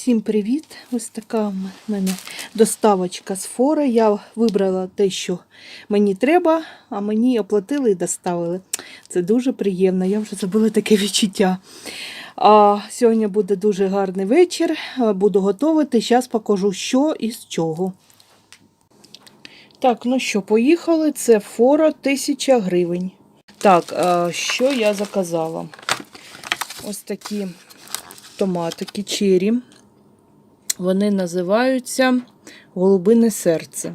Всім привіт! Ось така в мене доставочка з фори. Я вибрала те, що мені треба, а мені оплатили і доставили. Це дуже приємно. Я вже забула таке відчуття. А сьогодні буде дуже гарний вечір. Буду готувати. Зараз покажу, що і з чого. Так, ну що, поїхали. Це фора 1000 гривень. Так, що я заказала? Ось такі томатики чері. Вони називаються голубине серце.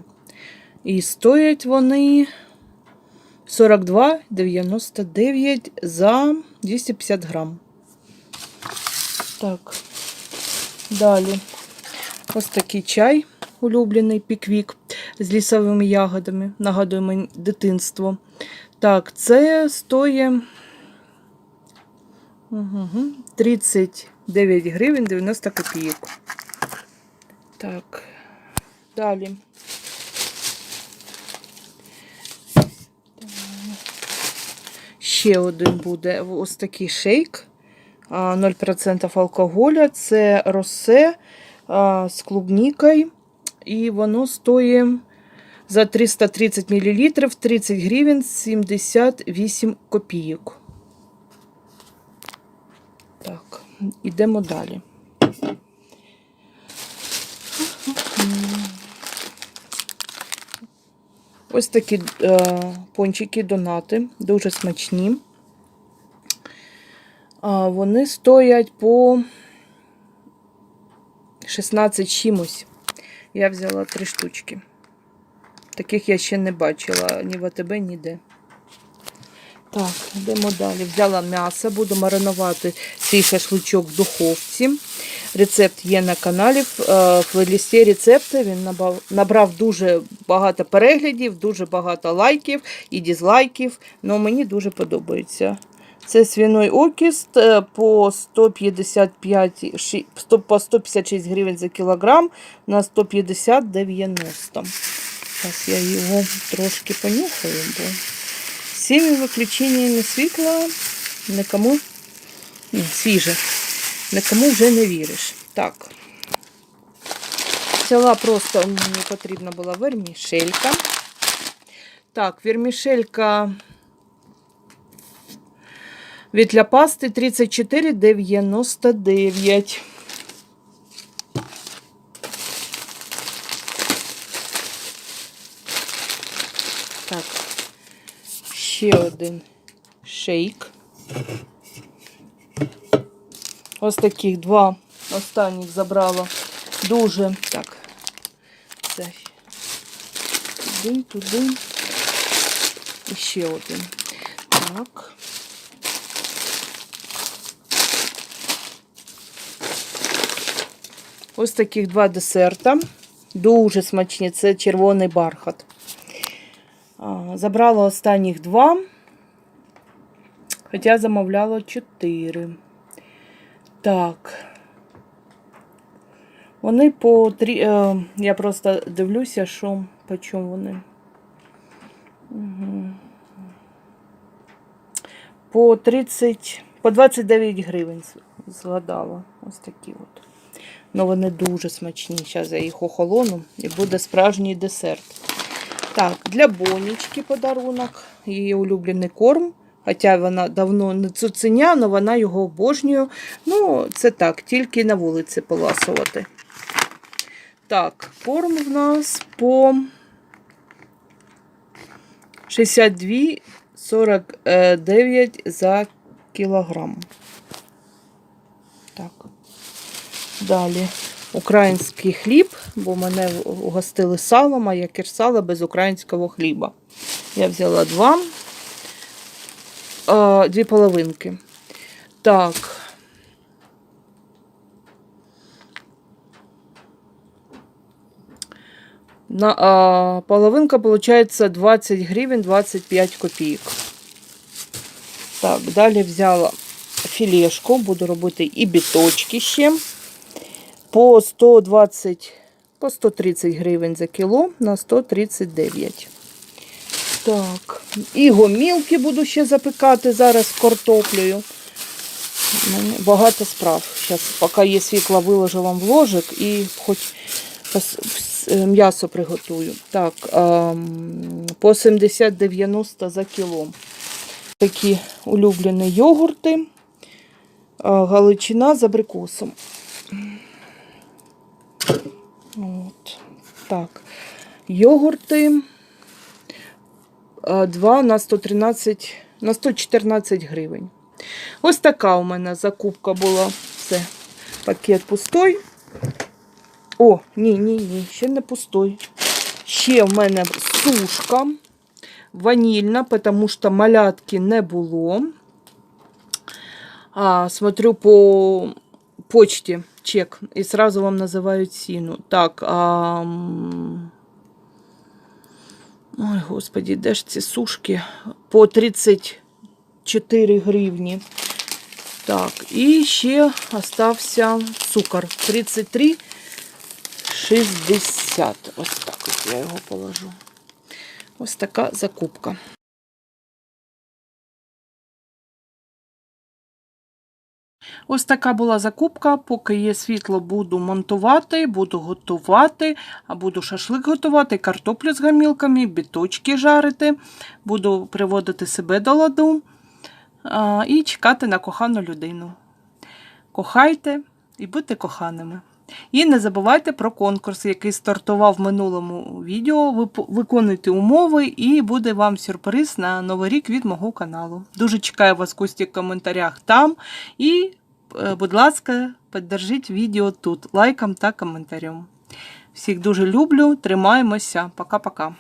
І стоять вони 42,99 за 250 грам. Так, далі. Ось такий чай, улюблений піквік з лісовими ягодами. Нагадує мені дитинство. Так, це стоїть угу, 39 гривень 90 копійок. Так, далі. Ще один буде ось такий шейк. 0% алкоголя. Це росе з клубнікою. І воно стоїть за 330 мл 30 гривень 78 копійок. Так, ідемо далі. Ось такі е, пончики донати, дуже смачні. А, вони стоять по 16 чимось. Я взяла три штучки. Таких я ще не бачила ні в АТБ, ніде. Так, йдемо далі. Взяла м'ясо, буду маринувати свій шашличок в духовці. Рецепт є на каналі. В плейлісті рецепти. Він набрав дуже багато переглядів, дуже багато лайків і дізлайків. Ну, мені дуже подобається. Це свиной окіст е, по 155, ші- по 156 гривень за кілограм на 150,90. Зараз я його трошки понюхаю, бо всіми виключеннями світла нікому свіже. Нікому вже не віриш. Так. Взяла просто мені потрібна була вермішелька. Так, вермішелька від для пасти 34,99. Ще один шейк. Ось таких два останніх забрала. Дуже так. Це туди, туди. І ще один. Так. Ось таких два десерта. Дуже смачні. Це червоний бархат. Забрала останніх два. Хоча замовляла чотири. Так. Вони по три. Е, я просто дивлюся, що по чому вони. Угу. По 30, по 29 гривень згадала. Ось такі от. Ну, вони дуже смачні. Зараз я їх охолону і буде справжній десерт. Так, для бонічки подарунок. Її улюблений корм. Хоча вона давно не цуценя, але вона його обожнює. Ну, це так, тільки на вулиці поласувати. Так, корм в нас по 62,49 за кілограм. Так. Далі український хліб, бо мене угостили салом, а я кірсала без українського хліба. Я взяла два, а, дві половинки. Так. На, а, половинка получается 20 гривен 25 копійок. Так, далі взяла філешку, буду робити і біточки ще по 120, по 130 гривень за кіло на 139. Так, і гомілки буду ще запекати зараз картоплею. Багато справ. Зараз, поки є світло, виложу вам в ложик і хоч е, м'ясо приготую. Так, ем, по 70-90 за кіло. Такі улюблені йогурти. Е, Галичина з абрикосом. От. Так. Йогурти. 2 на 113, на 114 гривень. Ось така у мене закупка була. Це пакет пустой. О, ні, ні, ні, ще не пустой. Ще в мене сушка ванільна, тому що малятки не було. А, смотрю по почті чек і сразу вам називають ціну. Так, а, ой, господі, де ж ці сушки? По 34 гривні. Так, і ще остався цукор 33 60. Ось так ось я його положу. Ось така закупка. Ось така була закупка. Поки є світло, буду монтувати, буду готувати, а буду шашлик готувати, картоплю з гамілками, біточки жарити, буду приводити себе до ладу і чекати на кохану людину. Кохайте і будьте коханими. І не забувайте про конкурс, який стартував в минулому відео. Ви виконуйте умови, і буде вам сюрприз на новий рік від мого каналу. Дуже чекаю вас Кості в коментарях там. І, будь ласка, піддержіть відео тут лайком та коментарем. Всіх дуже люблю, тримаємося. Пока-пока.